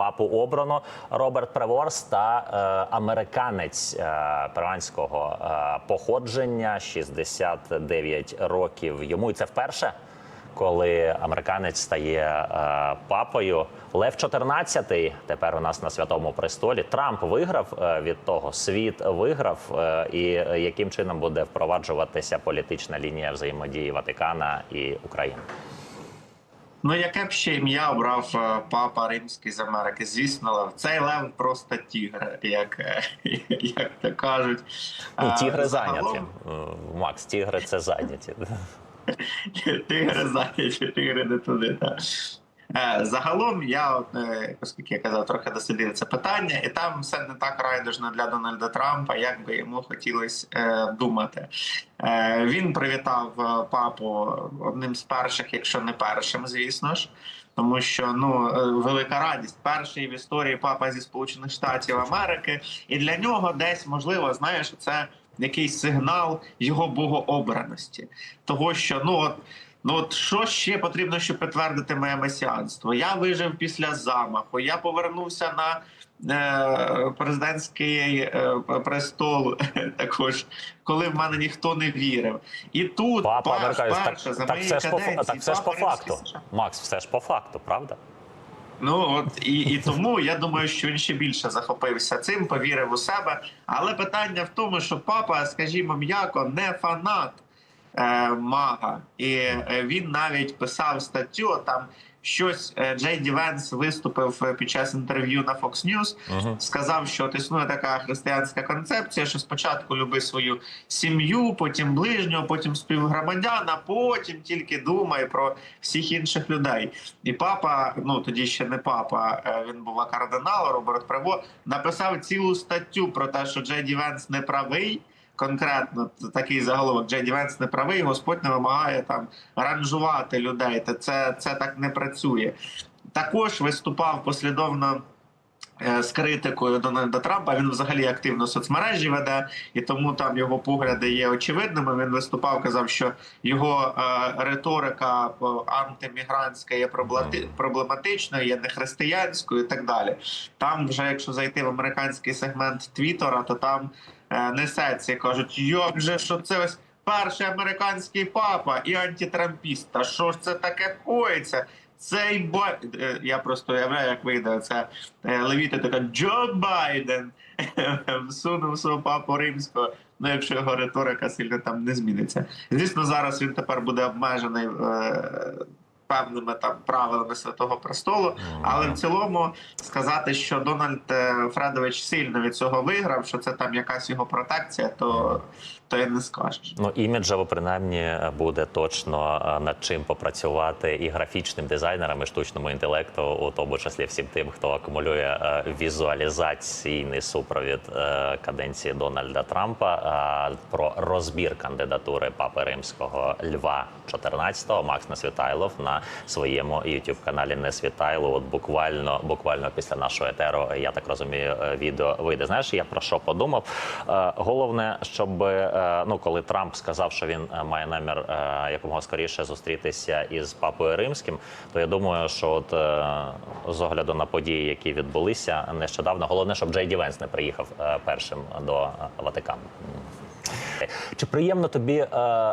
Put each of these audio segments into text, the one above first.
папу обрано Роберт Преворс та е, американець е, перуанського е, походження, 69 років йому. І це вперше, коли американець стає е, папою. Лев 14 тепер у нас на святому престолі. Трамп виграв е, від того. Світ виграв. Е, і яким чином буде впроваджуватися політична лінія взаємодії Ватикана і України? Ну, яке б ще ім'я обрав е, папа римський з Америки? Звісно, лев. Цей лев просто тігр, як, е, як то кажуть. Ну, тігри загалом- зайняті. Е, Макс, тігри це зайняті. Тигри зайняті, тигри не туди. Так. Е, Загалом, я, е, оскільки я казав, трохи дослідив це питання, і там все не так райдужно для Дональда Трампа, як би йому хотілося е, думати. Він привітав папу одним з перших, якщо не першим, звісно ж. Тому що ну велика радість, перший в історії папа зі Сполучених Штатів Америки, і для нього десь можливо, знаєш, це якийсь сигнал його богообраності, того що ну от. Ну от що ще потрібно, щоб підтвердити моє месіанство? Я вижив після замаху. Я повернувся на е, президентський е, престол, також коли в мене ніхто не вірив. І тут Папа перш- американець. перше, за Так, так, все ж по, так все ж по факту. Макс, все ж по факту, правда? Ну от і, і тому я думаю, що він ще більше захопився цим, повірив у себе. Але питання в тому, що папа, скажімо, м'яко, не фанат мага, і е, він навіть писав статтю там. Щось е, Джей Ді Венс виступив е, під час інтерв'ю на Fox News, Угу. сказав, що от існує така християнська концепція, що спочатку люби свою сім'ю, потім ближнього, потім співгромадян, а потім тільки думай про всіх інших людей. І папа, ну тоді ще не папа, е, він був кардинал Роберт Прево, написав цілу статтю про те, що Джей Ді Венс не правий. Конкретно такий заголовок Джей Венс не правий, Господь не вимагає там ранжувати людей. Та це, це так не працює. Також виступав послідовно е, з критикою Дональда Трампа. Він взагалі активно соцмережі веде, і тому там його погляди є очевидними. Він виступав, казав, що його е, риторика е, антимігрантська є проблематичною, є нехристиянською і так далі. Там, вже якщо зайти в американський сегмент Твіттера, то там несеться і кажуть, як же що це ось. Перший американський папа і антитрампіст. Та що ж це таке коїться? Цей ба... Е, я просто уявляю, як вийде це е, левіти така Джо Байден всунув свого папу римського. Ну, якщо його риторика сильно там не зміниться. Звісно, зараз він тепер буде обмежений е, певними там правилами святого престолу. Але в цілому сказати, що Дональд е, Фредович сильно від цього виграв, що це там якась його протекція, то, то і не скажеш. Ну, іміджево, принаймні, буде точно е, над чим попрацювати і графічним дизайнерам, і штучному інтелекту, у тому числі всім тим, хто акумулює е, візуалізаційний супровід е, каденції Дональда Трампа е, про розбір кандидатури папи римського Льва 14-го. Макс Несвітайлов на своєму youtube каналі Несвітайло. От буквально, буквально після нашого етеру, я так розумію, е, відео вийде. Знаєш, я про що подумав? Е, Головне, щоб е, ну, коли Трамп сказав, що він е, має намір е, якомога скоріше зустрітися із папою римським, то я думаю, що от е, з огляду на події, які відбулися нещодавно, головне, щоб Джей Ді Венс не приїхав е, першим до е, Ватикану. Чи приємно тобі е,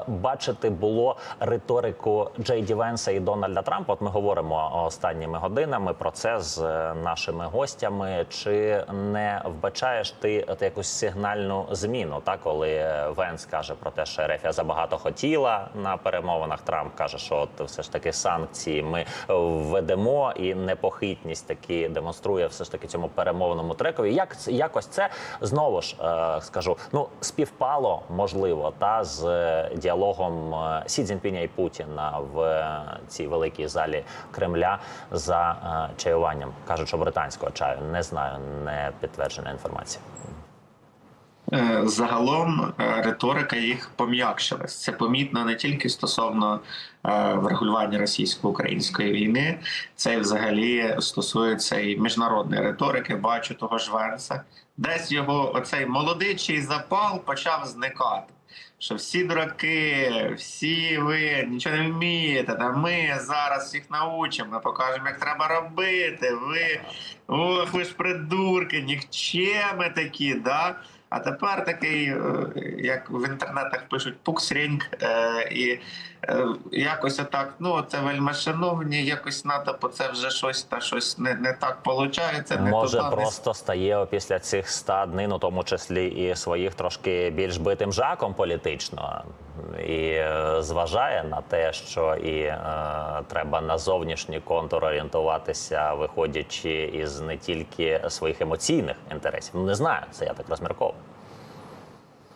бачити було риторику Джей Ді Венса і Дональда Трампа? От ми говоримо останніми годинами про це з е, нашими гостями. Чи не вбачаєш ти от якусь сигнальну зміну? Та коли Венс каже про те, що Ерефія забагато хотіла на перемовинах, Трамп каже, що от все ж таки санкції ми введемо, і непохитність таки демонструє все ж таки цьому перемовному трекові. Як якось це знову ж е, скажу, ну співпало можливо та з е, діалогом е, Сі Цзіньпіня і Путіна в е, цій великій залі Кремля за чаюванням. кажуть, британського чаю не знаю, не підтверджена інформація. Е, Загалом е, риторика їх пом'якшилась. Це помітно не тільки стосовно е, врегулювання російсько-української війни, це взагалі стосується і міжнародної риторики. Бачу того ж Венса. Десь його оцей молодичий запал почав зникати. що всі дураки, всі ви нічого не вмієте. Та ми зараз всіх научимо, ми покажемо, як треба робити. Ви ох, ви ж придурки, нікчеми такі, да? А тепер такий, е, як в інтернетах пишуть, пуксрінг, е, і е, якось отак, ну це вельми шановні, якось НАТО, це вже щось та щось не, не так виходить. Не Може, туди, не просто стає після цих ста днів, у тому числі і своїх трошки більш битим жаком політично, і зважає на те, що і е, треба на зовнішній контур орієнтуватися, виходячи із не тільки своїх емоційних інтересів. Ну не знаю, це я так розмірковую.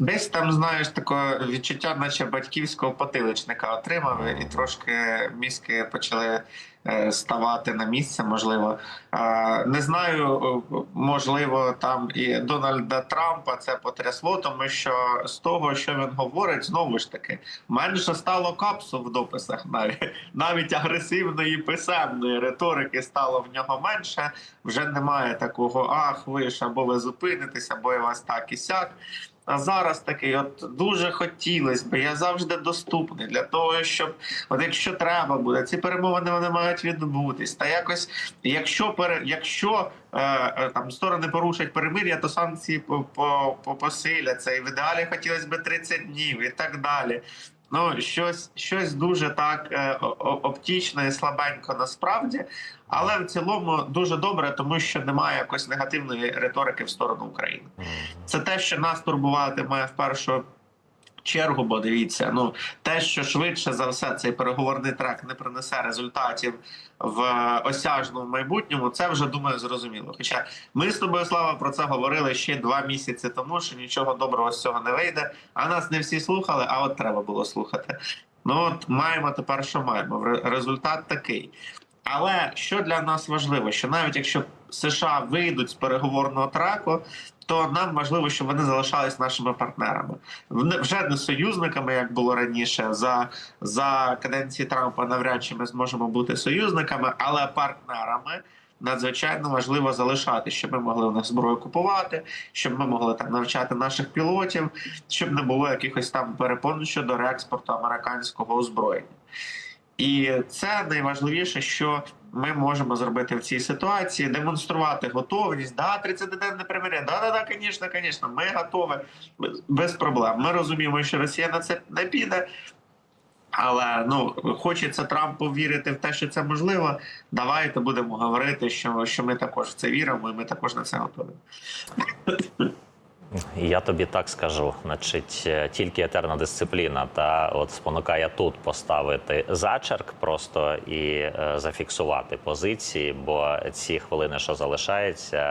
Десь там, знаєш, таке відчуття, наче батьківського потиличника отримав, і трошки мізки почали е, ставати на місце, можливо. Е, Не знаю, е, можливо, там і Дональда Трампа це потрясло, тому що з того, що він говорить, знову ж таки, менше стало капсу в дописах, навіть навіть агресивної писемної риторики стало в нього менше. Вже немає такого ах, ви ж або ви зупинитесь, або я вас так і сяк. А зараз такий, от дуже хотілося б, я завжди доступний для того, щоб, от якщо треба буде, ці перемовини вони мають відбутись. Та якось, якщо пере, якщо е, е, там сторони порушать перемир'я, то санкції по, по, по посиляться. І в ідеалі хотілося б 30 днів і так далі. Ну, щось, щось дуже так е, оптічно і слабенько насправді, але в цілому дуже добре, тому що немає якоїсь негативної риторики в сторону України. Це те, що нас турбуватиме в першу чергу, бо дивіться, ну те, що швидше за все цей переговорний трек не принесе результатів в осяжному майбутньому, це вже думаю зрозуміло. Хоча ми з тобою слава про це говорили ще два місяці тому, що нічого доброго з цього не вийде. А нас не всі слухали, а от треба було слухати. Ну от маємо тепер, що маємо. Ре- Результат такий. Але що для нас важливо, що навіть якщо США вийдуть з переговорного треку, то нам важливо, щоб вони залишались нашими партнерами, вже не союзниками, як було раніше. За, за каденції Трампа навряд чи ми зможемо бути союзниками, але партнерами. Надзвичайно важливо залишати, щоб ми могли у них зброю купувати, щоб ми могли там навчати наших пілотів, щоб не було якихось там перепон щодо реекспорту американського озброєння. І це найважливіше, що ми можемо зробити в цій ситуації: демонструвати готовність. Да, 30-денне примиря. Да, да, да, звісно, звісно, ми готові без проблем. Ми розуміємо, що Росія на це не піде. Але ну хочеться Трампу вірити в те, що це можливо. Давайте будемо говорити, що, що ми також в це віримо, і ми також на це готові. Я тобі так скажу, значить, е, тільки етерна дисципліна та от спонукає тут поставити зачерк просто і е, зафіксувати позиції, бо ці хвилини, що залишаються,